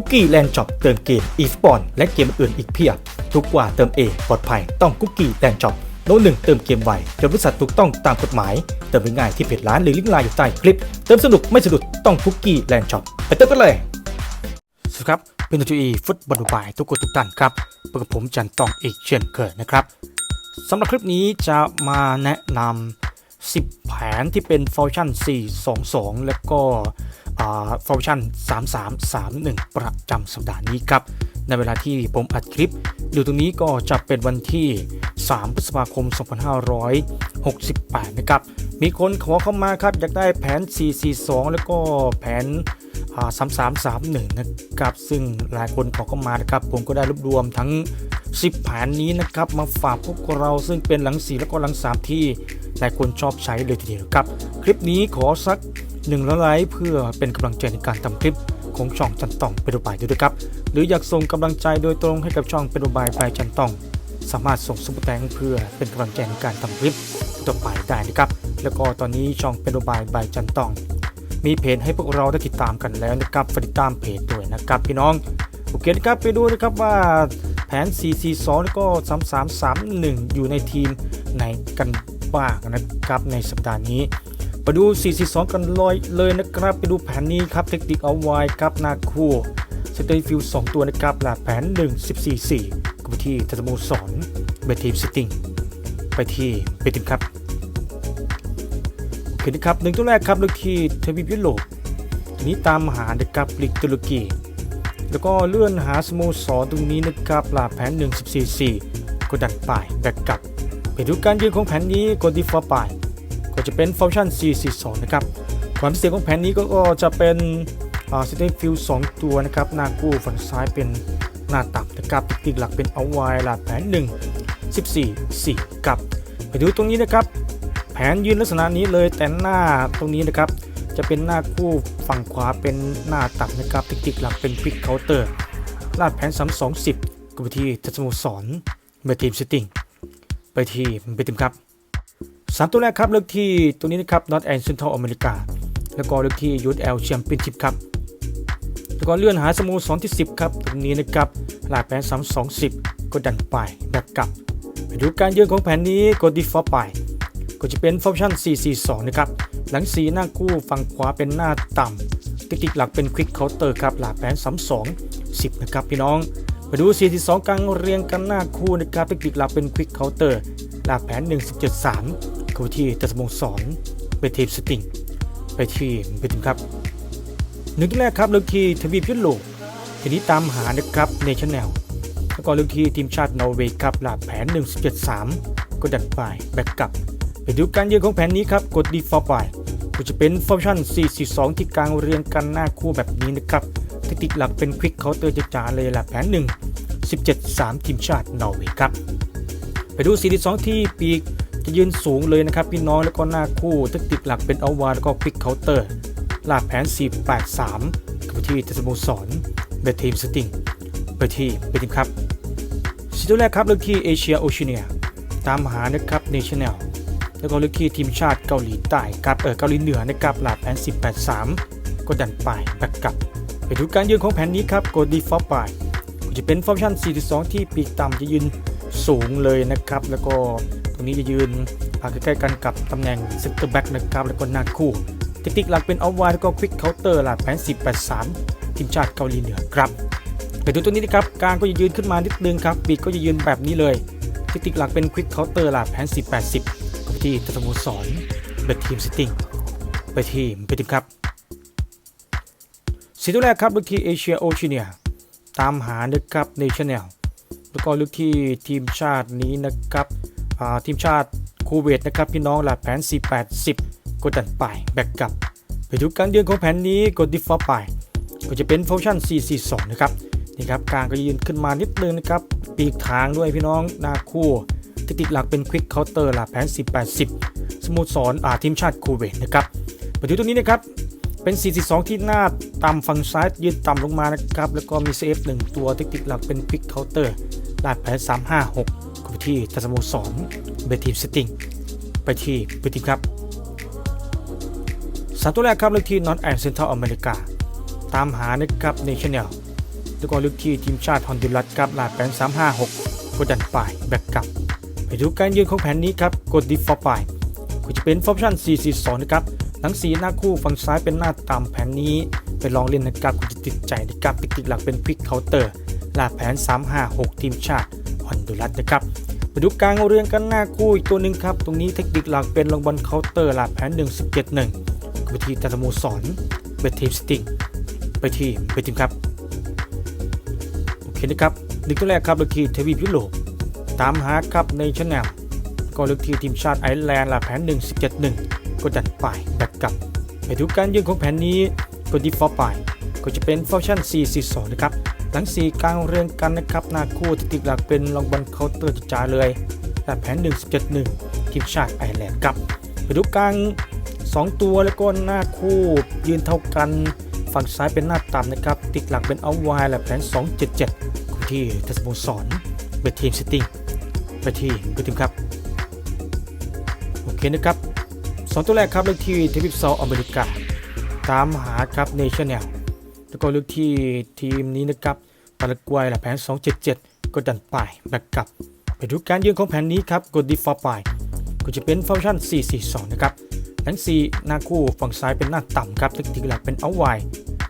คุกกี้แลนด์ช็อปเติมเกมอีสปอนและเกมอื่นอีกเพียบ ทุกกว่าเติมเองปลอดภัยต้องคุกกี้แลนด์ช็อปโน้ตหนึ่งเติมเกมไวจนบริษัทถูกต้องตามกฎหมาย เติมง่ายที่เพจร้านหรือลิงก์ไลน์อยู่ใต้คลิป เติมสนุกไม่สะดุดต้องคุกกี้แลนด์ช็อปไปเติมกันเลยสวัสดีครับเป็นตัวอีฟุตบอลบายทุกคนทุกท่านครับพบกับผมจันตองอีกเช่นเคยนะครับสำหรับคลิปนี้จะมาแนะนำ 10 แผนที่เป็นฟังก์ชัน 422 แล้วก็ฟังก์ชัน 3331 ประจำสัปดาห์นี้ครับ ในเวลาที่ผมอัดคลิป อยู่ตรงนี้ก็จะเป็นวันที่ 3 พฤษภาคม 2568 นะครับ มีคนขอเข้ามาครับ อยากได้แผน 442 แล้วก็แผนสามสามสามหนึ่งนะครับ ซึ่งหลายคนขอเข้ามานะครับ ผมก็ได้รวบรวมทั้ง 10แผนนี้นะครับมาฝากพวกเราซึ่งเป็นหลังสีแล้วก็หลังสามที่หลายคนชอบใช้เลยทีเดียวครับ คลิปนี้ขอสักหนึ่งไลค์เพื่อเป็นกำลังใจในการทำคลิปของช่องจันตองเป็นบายด้วยนะครับ หรืออยากส่งกำลังใจโดยตรงให้กับช่องเป็นบายบายจันตอง สามารถส่งซุปเปอร์แตงเพื่อเป็นกำลังใจในการทำคลิปต่อไปได้นะครับ แล้วก็ตอนนี้ช่องเป็นบายบายจันตอง มีเพจให้พวกเราได้ติดตามกันแล้วนะครับฝากติดตามเพจด้วยนะครับ พี่น้องโอเคนะครับไปดูนะครับว่า แผน 442 แล้วก็ 3331 อยู่ในทีมไหนกันบ้างนะครับในสัปดาห์นี้ไปดู 442 กันเลยเลยนะครับ ไปดูแผนนี้ครับเทคนิคเอาไว้ครับหนาคู่สเตย์ฟิล2ตัวนะครับหลักแผน 1 14 4ก็ไปที่ทัศมูสอนเบทีมซิติ้งไปที่เบทีมครับโอเคนะครับหนึ่งตัวแรกครับเลือกที่เทวีปยุโรปนี้ตามหานะครับลีกตุรกี แล้วก็เลื่อนหาสโมสรตรงนี้นะครับลาแผน 144ก็ดันไปแบกกลับไปดูการยืนของแผนนี้กดดีฟอร์ไปก็จะเป็นฟังก์ชัน 442 นะครับความพิเศษของแผนนี้ก็จะเป็นสเตนฟิล2ตัวนะครับหน้ากู้ฝั่งซ้ายเป็นหน้าตับนะครับติกหลักเป็นเอาไว้ลาแผน 1 14 4กับไปดูตรงนี้นะครับ แผนยืนลักษณะนี้เลยแต่หน้าตรงนี้นะครับ จะเป็นหน้าคู่ฝั่งขวาเป็นหน้าตัดนะครับติกติกหลักเป็นควิกเคาน์เตอร์ลาดแผน 3 2 10ก็ไปที่ทัศสโมสรเบทีมซิตติ้งไปที่เบทีมครับสามตัวแรกครับเลือกที่ตัวนี้นะครับ North and Central America แล้วก็เลือกที่ยูทแอลแชมเปี้ยนชิพครับแล้วก็เลื่อนหาสโมสรที่ 10 ครับ ตรงนี้นะครับลาดแผน 3 2 10 ก็ดันไปแบกกลับไปดูการยืนของแผนนี้กดดีฟอร์ไปก็จะเป็นฟังก์ชัน 442 นะครับ หลังสีหน้าคู่ฝั่งขวาเป็นหน้าต่ำติกติกหลักเป็นควิกเคาน์เตอร์ครับหลักแผน32 10นะครับพี่น้องมาดู 42กลางเรียงกันหน้าคู่นะครับติกติกหลักเป็นควิกเคาน์เตอร์หลักแผน1773เข้าที่ตัสมงสอนไปทีมสติงไปที่ไปทีมครับหนึ่งตัวแรกครับเลือกที่ทวีปยุโรปทีนี้ตามหานะครับเนชั่นแนลแล้วก็เลือกที่ทีมชาตินอร์เวย์ครับหลักแผน1773ก็ดันไปแบ็กกลับ ไปดูการยืนของแผนนี้ครับ กดดีฟอร์ไปก็จะเป็นฟังก์ชัน442 ที่กลางเรียงกันหน้าคู่แบบนี้นะครับเทคนิคหลักเป็นควิกเคาน์เตอร์จ๋าเลยหลักแผน 1 17 3 ทีมชาตินอร์เวย์ครับ ไปดู 42 ที่ปีกจะยืนสูงเลยนะครับ พี่น้องแล้วก็หน้าคู่เทคนิคหลักเป็นเอาวาแล้วก็ควิกเคาน์เตอร์หลักแผน 483กับที่ทัศโมสรเบทีมสติงไปที่เบทีมครับสีตัวแรกครับเลือกที่เอเชียโอเชียเนียตามหานะครับเนชั่นแนล แล้วก็ลือกที่ทีมชาติเกาหลีใต้ครับเออเกาหลีเหนือนะครับหลาแผน183 ก็ดันไปแบกกลับ ไปดูการยืนของแผนนี้ครับกดดีฟอร์ไปจะเป็นฟังก์ชัน42 ที่ปีกต่ำจะยืนสูงเลยนะครับ แล้วก็ตรงนี้จะยืนใกล้ๆกันกับตำแหน่งเซนเตอร์แบ็กนะครับ แล้วก็หน้าคู่เทคนิคหลักเป็นเอาไว้แล้วก็ควิกเคาน์เตอร์หลาแผน183 ทีมชาติเกาหลีเหนือครับไปดูตัวนี้นะครับกลางก็จะยืนขึ้นมานิดนึงครับปีกก็จะยืนแบบนี้เลยเทคนิคหลักเป็นควิกเคาน์เตอร์หลักแผน1080 ที่ทัศมูสอนเบททีมซิตติ้งไปที่เบทีมครับสีตัวแรกครับลือกที่เอเชียโอเชียเนียตามหานะครับเนชั่นแนลแล้วก็เลือกที่ทีมชาตินี้นะครับทีมชาติคูเวตนะครับพี่น้องหลักแผน 480กดดันไปแบกกลับ ไปดูการเดือนของแผนนี้กดดิฟอร์ไปก็จะเป็นฟังชัน442 นะครับนี่ครับกลางก็ยืนขึ้นมานิดนึงนะครับ ปีกทางด้วยพี่น้องหน้าคู่ ที่ติดหลักเป็นควิกเคาน์เตอร์ลักแผน1080 สโมุทรอนอาทีมชาติคูเวตนะครับมาดูตรงนี้นะครับเป็น442 ที่หน้าต่ำฝั่งซ้ายยืนต่ำลงมานะครับ แล้วก็มี CF 1ตัวที่ติดหลักเป็นควิกเคาน์เตอร์ลักแผน356ก็ไปที่ทัศโมสรเบทีมสติงไปที่เบทีมครับสามตัวแรกครับเลขที่ North and Central America ตามหานะครับ National แล้วก็ลึกที่ทีมชาติฮอนดูรัสครับลาดแผน356กดดันป่ายแบ็กกลับ ไปดูการยืนของแผนนี้ครับ กดดิฟฟอร์ป่ายก็จะเป็นฟอร์ชั่น442 นะครับ หลังสีหน้าคู่ฝั่งซ้ายเป็นหน้าต่ำแผนนี้ ไปลองเล่นนะครับคุณจะติดใจนะครับติกหลักเป็นควิกเคาน์เตอร์ลาแผน 356 ทีมชาติฮอนดูรัสนะครับไปดูกลางเรียงกันหน้าคู่อีกตัวหนึ่งครับ ตรงนี้เทคนิคหลักเป็นลงบอลเคาน์เตอร์ลาแผน117-1ไปที่ตาสโมสรเบทีมสติงไปที่เบทีมครับ โอเคนะครับหนึ่งตัวแรกครับเลือกที่ทวีปยุโรป ตามหาครับในชแนลก็เลือกที่ทีมชาติไอร์แลนด์ลาแผน 117-1ก็ดันไปแบ็กกลับไปดูการยืนของแผนนี้ก็ดีฟอร์ไป ก็จะเป็นฟังก์ชัน442 นะครับ หลัง 4 กลางเรียงกันนะครับ หน้าคู่ที่ติดหลักเป็นลองบอลเคาน์เตอร์จจ่าเลยลาแผน 117-1 ทีมชาติไอร์แลนด์ครับไปดูกลาง 2 ตัวแล้วก็หน้าคู่ยืนเท่ากันฝั่งซ้ายเป็นหน้าต่ำนะครับ ติดหลักเป็นเอาไวและแผน 277คู่ที่ทัสโมสรเบทีมซิตี้ ไปที่เบทีมครับ โอเคนะครับสองตัวแรกครับเลือกที่ทวีปเซาอเมริกา ตามหาครับเนชั่นแนลแล้วก็เลือกที่ทีมนี้นะครับปารากวัยและแผน 277 ก็ดันไปแบ็กกลับ ไปดูการยืนของแผนนี้ครับกดดีฟอร์ไปก็จะเป็นฟังก์ชัน 442 นะครับทั้ง4หน้าคู่ฝั่งซ้ายเป็นหน้าต่ำครับทึกทีหลักเป็นเอาไว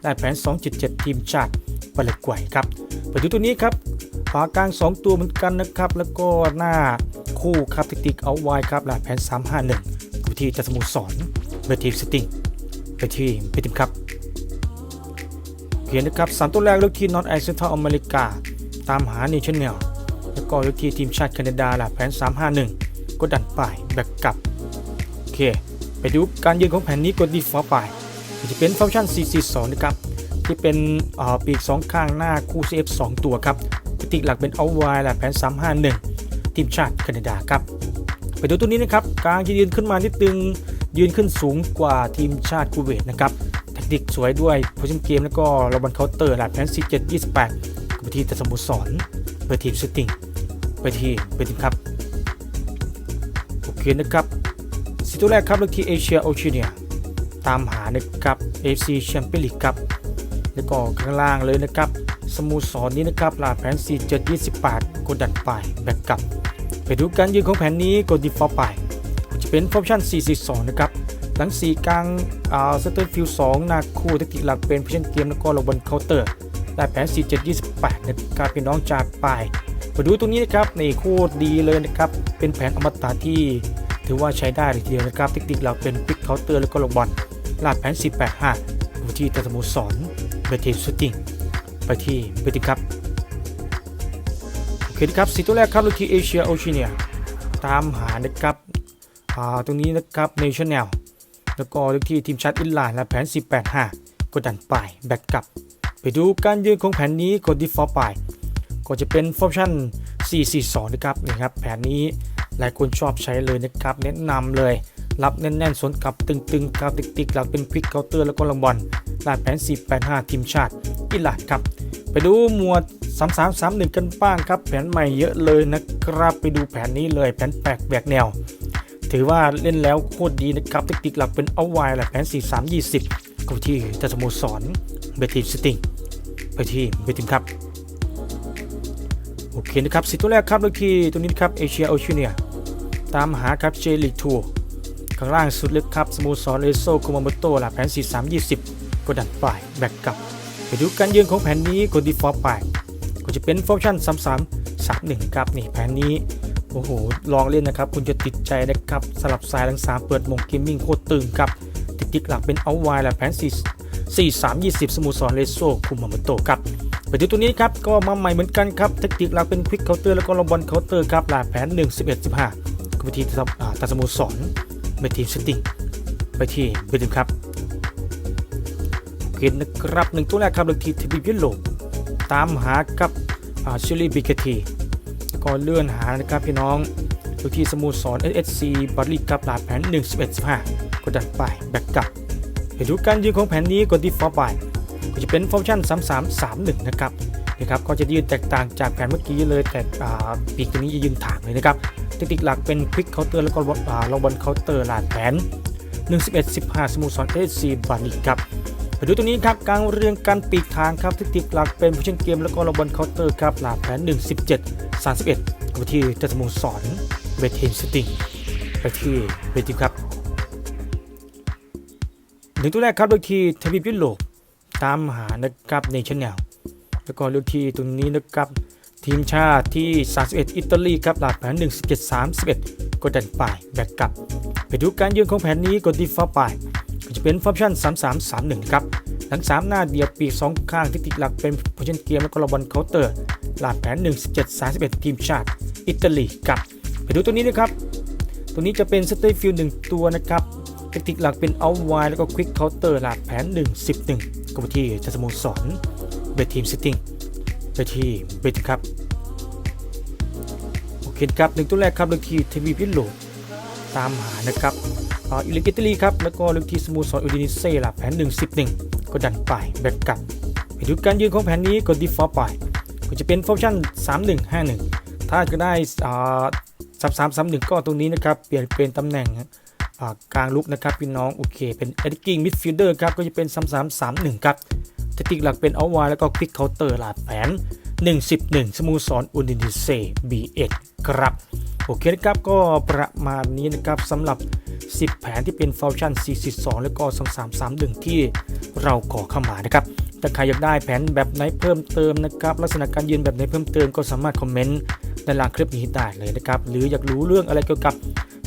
ได้แผน 277 ทีมชาติปารากวัยครับไปดูตัวนี้ครับ ฝากลาง 2 ตัวเหมือนกันนะครับ แล้วก็หน้าคู่ครับทิกติกเอาไว้ครับหลักแผน 351กูที่จะสมุสรเบทีมสติงไปที่ไปทีมครับเขียนนะครับสามตัวแรกเลือกที่นอตไอเซนทรัลอเมริกา ตามหาเนชั่นแนลแล้วก็เลือกที่ทีมชาติแคนาดาหลักแผน 351 ก็ดันไปแบกกลับโอเค ไปดูการยืนของแผนนี้กดดีฟอร์ไปจะเป็นฟังก์ชัน 442 นะครับที่เป็นปีก 2 ข้างหน้าคู่ CF 2 ตัวครับ ปฏิกหลักเป็นเอาไวและแผน 351 ทีมชาติแคนาดาครับ ไปดูตัวนี้นะครับกลางจะยืนขึ้นมานิดนึงยืนขึ้นสูงกว่าทีมชาติคูเวตนะครับแทคติกสวยด้วยโพซิชั่นเกมแล้วก็ระบันเคาน์เตอร์หลักแผน47 28ไปที่ตะสมุสรไปทีมสติงไปทีไปทีมครับโอเคนะครับสิตัวแรกครับเลือกที่เอเชียโอเชียเนียตามหานะครับ FC แชมเปี้ยนลีกครับแล้วก็ข้างล่างเลยนะครับ สโมูสรนี้นะครับลาแผน 4728กดดันไปแบ็กกลับ ไปดูการยืนของแผนนี้กดดีฟอร์ไป จะเป็นฟอร์มชั่น 442 นะครับ หลัง 4 กลางอ่าสเตอร์ฟิล2นาคู่แทคติกหลักเป็นพิชชั่นเกมแล้วก็ลงบนเคาน์เตอร์ได้แผน 4728นะครับพี่น้องจากไปมาดูตรงนี้นะครับในโคตรดีเลยนะครับเป็นแผนอมตะที่ถือว่าใช้ได้เลยทีเดียวนะครับเทคนิคเราเป็นปิกเคาน์เตอร์แล้วก็ลงบอลลาดแผน485อยู่ที่ตะสมุสรเบทีสุดติง ไปที่เบติครับโอเคนะครับสีตัวแรกครับลูกที่เอเชียโอเชียเนียตามหานะครับอ่าตรงนี้นะครับเนชั่นแนลแล้วก็ลูกที่ทีมชาติอินแลนและแผน485 กดดันไปแบ็กกลับ ไปดูการยืนของแผนนี้กดดีฟฟอร์ไปก็จะเป็นฟอร์มชั่น 442 นะครับนี่ครับแผนนี้หลายคนชอบใช้เลยนะครับแนะนำเลย รับแน่นๆสวนกลับตึงๆกาวติ๊กๆหลักเป็นควิกเคาน์เตอร์แล้วก็ลงบอลลาดแผน 485 ทีมชาติอิหร่านครับ ไปดูหมวด 3331 กันบ้างครับ แผนใหม่เยอะเลยนะครับ ไปดูแผนนี้เลยแผนแปลกแบกแนว ถือว่าเล่นแล้วโคตรดีนะครับเทคนิคหลักเป็นเอาไวและแผน 4320ก็ที่จะสโมสรเบทีมสติงไปที่เบทีมครับโอเคนะครับสิตัวแรกครับเลือกที่ตัวนี้นครับเอเชียโอเชียเนียตามหาครับเจลิทัวร์ ข้างล่างสุดลึกครับสโมสรเอโซคุมาโมโตหลักแผน 4320 กดดันปลายแบ็กกลับ ไปดูการยืนของแผนนี้กดดีฟอร์ไปก็จะเป็นฟังก์ชัน3331ครับนี่แผนนี้โอ้โหลองเล่นนะครับ คุณจะติดใจนะครับสลับสายทั้งสามเปิดมงเกมมิ่งโคตรตึงครับติดติกหลักเป็นเอาไวและแผน4 4320 สโมสรเลโซคุมาโมโตะครับไปดูตัวนี้ครับก็มาใหม่เหมือนกันครับเทคนิคหลักเป็นควิกเคาน์เตอร์แล้วก็ลองบอลเคาน์เตอร์ครับหลากแผน 1 11 15ก็ไปที่อ่าตาสโมสร ไปทีมสติงไปที่ไปดูครับโอเคนะครับหนึ่งตัวแรกครับเลือกที่ทวีปยุโรปตามหากับชิลีบิกทีก็เลื่อนหานะครับพี่น้องเลือกที่สโมุสร SSC บาริกับหลาแผน 1 11 15 กดดันไปแบกกลับไปดูการยืนของแผนนี้กดที่ฟอร์ไปก็จะเป็นฟังก์ชัน3331 นะครับ นะครับก็จะยืนแตกต่างจากแผนเมื่อกี้เลยแต่ปีกตัวนี้จะยืนถางเลยนะครับเทคนิคหลักเป็นควิกเคาน์เตอร์แล้วก็ลงบอลเคาน์เตอร์หลาดแผน1 11 15 สโมุสร SSC บาริครับไปดูตรงนี้ครับการเรียงการปีกทางครับที่ติดหลักเป็นผู้เล่นเกมแล้วก็ระบนเคาน์เตอร์ครับหลักแผน 1 17 31กับที่จัสโมสรเวทเทนสติงไปที่เวทีครับหนึ่งตัวแรกครับโดยที่ทวีปยุโรปตามหานะครับในชแนล แล้วก็เลือกที่ตรงนี้นะครับทีมชาติที่ 31 อิตาลีครับหลักแผน 1 17 31 กดดันไปแบ็กกลับ ไปดูการยืนของแผนนี้กดที่ฟ้าไปก็จะเป็นฟังก์ชัน 3331 ครับทั้ง3 หน้าเดียวปีก 2 ข้างที่ติดหลักเป็นโพชันเกมและก็ระบอลเคาน์เตอร์หลักแผน 1 17 31 ทีมชาติ อิตาลีครับไปดูตัวนี้นะครับ ตัวนี้จะเป็นสเตย์ฟิลหนึ่งตัวนะครับเทคนิคหลักเป็นเอาไวแล้วก็ควิกเคาน์เตอร์หลักแผน 1 11ก็ที่จัสโมสร เบทีมซิตติ้งไปที่บทีครับโอเคครับหนึ่งตัวแรกครับเลขที่ทีวีพิโลตามหานะครับอ่าอิเลกิตลีครับแล้วก็เลูกที่สมูซอนอูดินิเซ่ละแผน1 11ก็ดันไปแบกกลับไปดูการยืนของแผนนี้กดดีฟอร์ไปก็จะเป็นฟังก์ชัน 3151 ถ้าจะได้อ่า3331ก็ตรงนี้นะครับ เปลี่ยนเป็นตำแหน่งกลางลุกนะครับพี่น้อง โอเค เป็น e d g i n g midfielder ครับ ก็จะเป็น3331ครับ ทคนิคหลักเป็นเอาไวแล้วก็ควิกเคาน์เตอร์หลาดแผน111 สโมูซอนอูดินดิเซ่ B1 ครับ โอเคนะครับก็ประมาณนี้นะครับสำหรับ 10 แผนที่เป็นฟังก์ชัน442 แล้วก็ 2331 ที่เราขอเข้ามานะครับถ้าใครอยากได้แผนแบบไหนเพิ่มเติมนะครับ ลักษณะการยืนแบบไหนเพิ่มเติมก็สามารถคอมเมนต์ในล่างคลิปนี้ได้เลยนะครับ หรืออยากรู้เรื่องอะไรเกี่ยวกับ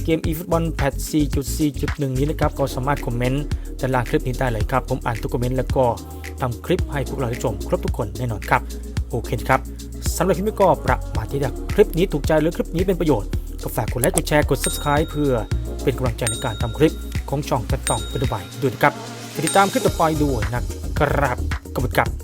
เกม eFootball Patch 4.4.1 นี้นะครับ ก็สามารถคอมเมนต์ในล่างคลิปนี้ได้เลยครับ ผมอ่านทุกคอมเมนต์แล้วก็ ทำคลิปให้พวกเราได้ชมครบทุกคนแน่นอนครับ โอเคครับสำหรับคลิปนี้ก็ประมาณที่เดียคลิปนี้ถูกใจหรือคลิปนี้เป็นประโยชน์ ก็ฝากกดไลค์กดแชร์กด subscribe เพื่อเป็นกำลังใจในการทำคลิปของช่องตัดต่อไปด้วยด้วยนะครับติดตามคลิปต่อไปด้วยนะครับขอบคุณครับ